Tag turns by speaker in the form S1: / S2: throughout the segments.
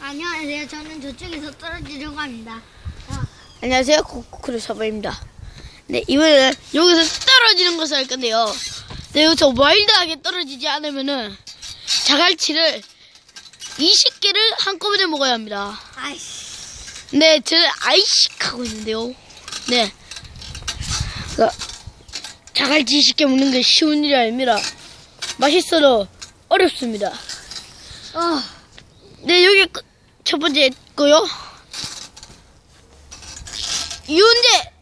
S1: 안녕하세요. 저는 저쪽에서 떨어지려고 합니다.
S2: 안녕하세요. 코코크루 서버입니다. 네, 이번에는 여기서 떨어지는 것을 할 건데요. 네, 여기서 와일드하게 떨어지지 않으면은 자갈치를 20개를 한꺼번에 먹어야 합니다.
S1: 아이씨.
S2: 네, 저는 아이식 하고 있는데요. 네. 그, 자갈치 20개 먹는 게 쉬운 일이 아닙니다. 맛있어도 어렵습니다.
S1: 어.
S2: 네, 여기 끝- 첫 번째 거요. 윤재!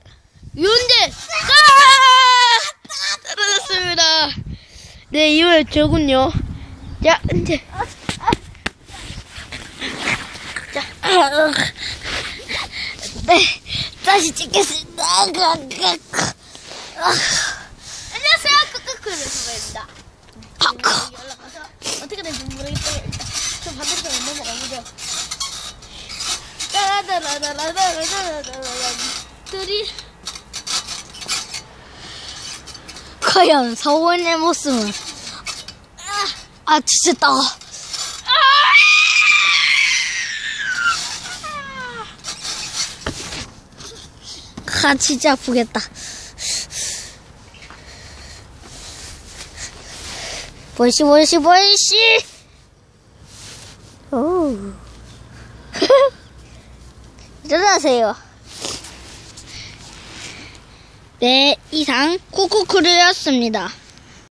S2: 윤재! 아! 떨어졌습니다. 네, 이번에 저군요. 자, 이제. 자, 아,
S1: 네. 다시 찍겠습니다.
S2: 안녕하세요. 크크크를 수고입니다.
S1: 코코.
S2: 여기 올라가서 어떻게 될지 모르겠어요. 일단 저 반대편에 넘어가보죠. 둘이
S1: 과연 서원의 모습은. 아, 진짜 따가. 아, 진짜 아프겠다. 보이시, 보이시, 보이시. 오. 일어나세요. 네, 이상 쿠쿠크루였습니다.